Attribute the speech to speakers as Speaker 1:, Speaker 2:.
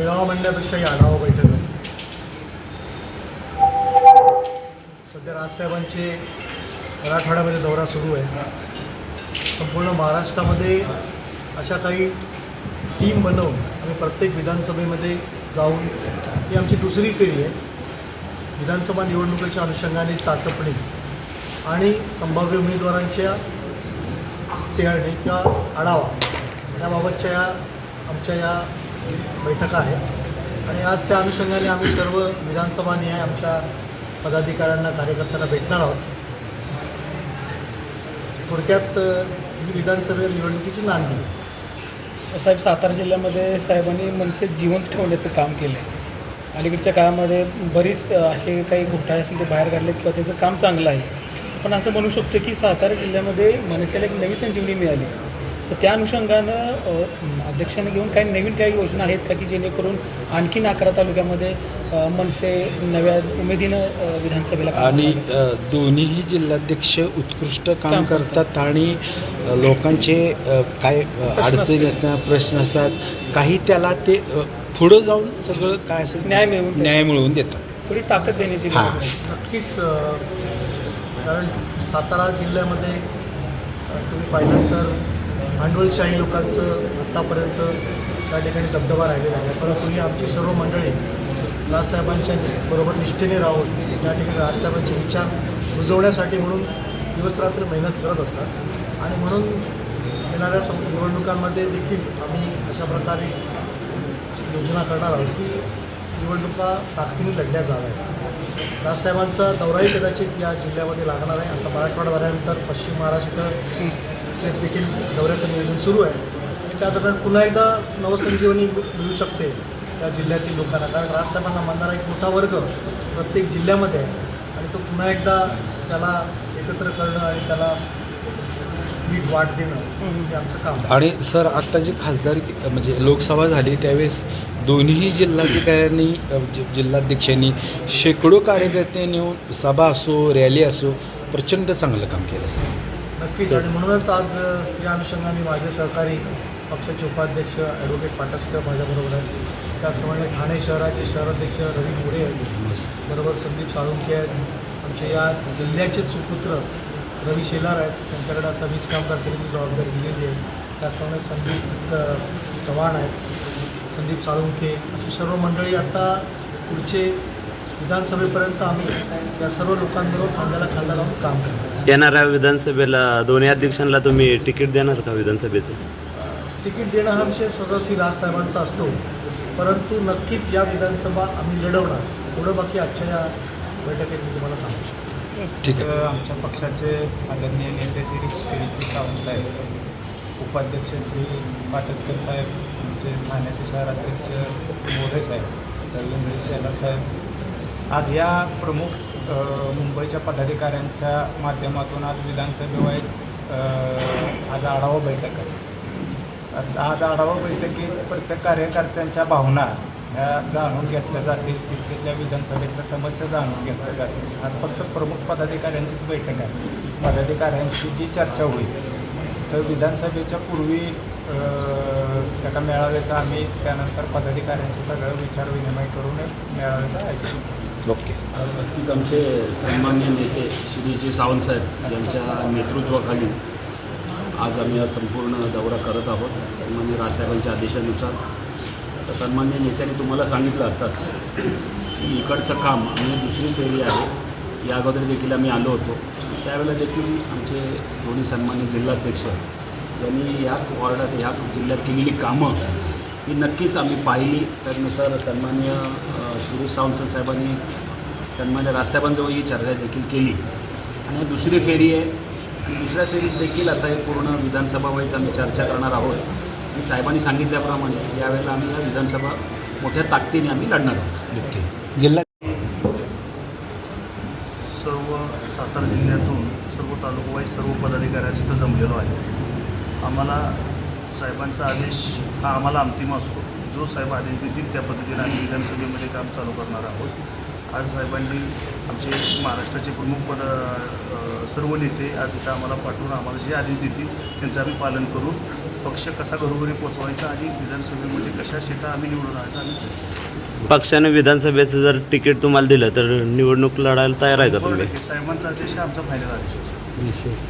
Speaker 1: मेळावा म्हणण्यापेक्षाही आढावा बैठक आहे. सध्या राजसाहेबांचे मराठवाड्यामध्ये दौरा सुरू आहे. संपूर्ण महाराष्ट्रामध्ये अशा काही टीम बनवून आम्ही प्रत्येक विधानसभेमध्ये जाऊन ही आमची दुसरी फेरी आहे. विधानसभा निवडणुकीच्या अनुषंगाने चाचपणी आणि संभाव्य उमेदवारांच्या टेहळणी किंवा आढावा याबाबतच्या या आमच्या या बैठका आहेत आणि आज त्या अनुषंगाने आम्ही सर्व विधानसभा न्याय आमच्या पदाधिकाऱ्यांना कार्यकर्त्यांना भेटणार आहोत. थोडक्यात ही विधानसभा निवडणुकीची नांदी.
Speaker 2: साहेब सातारा जिल्ह्यामध्ये साहेबांनी मनसे जिवंत ठेवण्याचं काम केलं आहे अलीकडच्या काळामध्ये बरीच असे काही घोटाळे असतील ते बाहेर काढलेत किंवा त्यांचं काम चांगलं आहे. पण असं म्हणू शकतो की सातारा जिल्ह्यामध्ये मनसेला एक नवी संजीवनी मिळाली. तर त्या अनुषंगानं अध्यक्षांनी घेऊन काही नवीन काही योजना आहेत का की जेणेकरून आणखीन अकरा तालुक्यामध्ये मनसे नव्या उमेदीनं विधानसभेला
Speaker 3: आणि दोन्हीही जिल्हाध्यक्ष उत्कृष्ट काम
Speaker 2: काम
Speaker 3: करतात. आणि लोकांचे काय अडचणी असतात प्रश्न असतात काही त्याला ते पुढं जाऊन सगळं काय असेल
Speaker 2: न्याय मिळवून.
Speaker 3: न्याय मिळवून देतात?
Speaker 2: थोडी ताकद देण्याची
Speaker 1: नक्कीच कारण सातारा जिल्ह्यामध्ये तुम्ही पाहिलं तर भांडवलशाही लोकांचं आत्तापर्यंत त्या ठिकाणी दबदबा राहिलेला आहे. परंतु ही आमची सर्व मंडळी राजसाहेबांच्या बरोबर निष्ठेने राहून त्या ठिकाणी राजसाहेबांचे विचार रुजवण्यासाठी म्हणून दिवसरात्र मेहनत करत असतात. आणि म्हणून येणाऱ्या सम निवडणुकांमध्ये देखील आम्ही अशा प्रकारे योजना करणार आहोत की निवडणुका ताकदीने लढल्या जाव्यात. राजसाहेबांचा दौराही कदाचित या जिल्ह्यामध्ये लागणार आहे. आता मराठवाडा झाल्यानंतर पश्चिम महाराष्ट्र चे देखील दौऱ्याचं नियोजन सुरू आहे. आणि त्या दरम्यान पुन्हा एकदा नवसंजीवनी मिळू शकते त्या जिल्ह्यातील लोकांना. कारण राजसाहेबांना मानणारा एक मोठा वर्ग प्रत्येक जिल्ह्यामध्ये आहे. आणि तो पुन्हा एकदा त्याला एकत्र करणं आणि त्याला नीट वाट देणं हे आमचं काम
Speaker 3: आणि सर आत्ता जी खासदार म्हणजे लोकसभा झाली त्यावेळेस दोन्हीही जिल्हाधिकाऱ्यांनी जि- जिल्हाध्यक्षांनी शेकडो कार्यकर्ते नेऊन सभा असो रॅली असो प्रचंड चांगलं काम केलं सर.
Speaker 1: नक्कीच आणि म्हणूनच आज या अनुषंगाने माझे सहकारी पक्षाचे उपाध्यक्ष ॲडव्होकेट पाटसकर माझ्याबरोबर आहेत. त्याचप्रमाणे ठाणे शहराचे शहराध्यक्ष रवी मोरे आहेत. बरोबर संदीप साळुंखे आहेत. आमचे या जिल्ह्याचे सुपुत्र रवी शेलार आहेत. त्यांच्याकडे आता वीज कामगार सेवेची जबाबदारी दिलेली आहे. त्याचप्रमाणे संदीप चव्हाण आहेत. संदीप साळुंखे अशी सर्व मंडळी आता पुढचे विधानसभेपर्यंत आम्ही या सर्व लोकांबरोबर खांद्याला खांदा लावून काम करतो
Speaker 4: येणाऱ्या विधानसभेला दोन्ही अध्यक्षांना तुम्ही तिकीट देणार का विधानसभेचं?
Speaker 1: तिकीट देणं हा विषय सर्वस्वी राजसाहेबांचा असतो. परंतु नक्कीच या विधानसभा आम्ही लढवणार. पुढं बाकी आजच्या या बैठकीत मी तुम्हाला सांगू शकतो.
Speaker 3: ठीक आहे.
Speaker 5: आमच्या पक्षाचे आदरणीय नेते श्री श्रीजी सावंत साहेब उपाध्यक्ष श्री पाटसकर साहेब आमचे ठाण्याचे शहराध्यक्ष मोरे साहेब रवींद्र शेलार साहेब आज या प्रमुख मुंबईच्या पदाधिकाऱ्यांच्या माध्यमातून आज विधानसभेवर आज आढावा बैठक आहे. आज आढावा बैठकीत प्रत्येक कार्यकर्त्यांच्या भावना ह्या जाणून घेतल्या जातील. तिथल्या विधानसभेतल्या समस्या जाणून घेतल्या जातील. आज फक्त प्रमुख पदाधिकाऱ्यांचीच बैठक आहे. पदाधिकाऱ्यांशी जी चर्चा होईल तर विधानसभेच्या पूर्वी एका मेळाव्याचा आम्ही त्यानंतर पदाधिकाऱ्यांचे सगळं विचार विनिमय करून मेळाव्याचा ऐकू.
Speaker 3: ओके.
Speaker 6: नक्कीच आमचे सन्मान्य नेते श्री जी सावंतसाहेब यांच्या नेतृत्वाखाली आज आम्ही हा संपूर्ण दौरा करत आहोत. सन्मान्य राजसाहेबांच्या आदेशानुसार. तर सन्मान्य नेत्यांनी तुम्हाला सांगितलं आत्ताच की इकडचं काम आम्ही दुसरी फेरी आहे. या अगोदर देखील आम्ही आलो होतो. त्यावेळेला देखील आमचे दोन्ही सन्मान्य जिल्हाध्यक्ष यांनी ह्या वॉर्डात ह्या जिल्ह्यात केलेली कामं ही नक्कीच आम्ही पाहिली. त्यानुसार सन्मान्य श्री सावंत साहेबांनी सन्मान्य राजसाहेबांजवळ ही चर्चा देखील केली. आणि दुसरी फेरी आहे. आणि दुसऱ्या फेरीत देखील आता हे पूर्ण विधानसभा वाईज आम्ही चर्चा करणार आहोत. आणि साहेबांनी सांगितल्याप्रमाणे यावेळेला आम्ही या विधानसभा मोठ्या ताकदीने आम्ही लढणार आहोत.
Speaker 3: ओके. जिल्हा
Speaker 7: सर्व सातारा जिल्ह्यातून सर्व तालुकावाईज सर्व पदाधिकारी तिथं जमलेलो आहे. आम्हाला साहेबांचा आदेश हा आम्हाला अंतिम असतो. जो साहेब आदेश देतील त्या पद्धतीने आम्ही विधानसभेमध्ये काम चालू करणार आहोत. आज साहेबांनी आमचे महाराष्ट्राचे प्रमुख पद सर्व नेते आज इथं आम्हाला पाठवून आम्हाला जे आदेश देतील त्यांचं आम्ही पालन करू. पक्ष कसा घरोघरी पोचवायचा आणि विधानसभेमध्ये कशा सीटा आम्ही निवडून आणायचा आम्ही ठरवू.
Speaker 4: पक्षाने विधानसभेचं जर तिकीट तुम्हाला दिलं तर निवडणूक लढायला तयार आहे का
Speaker 7: शंभर
Speaker 4: तुम्ही?
Speaker 7: साहेबांचा आदेश हा आमचा फायनल आदेश असतो.
Speaker 3: विशेष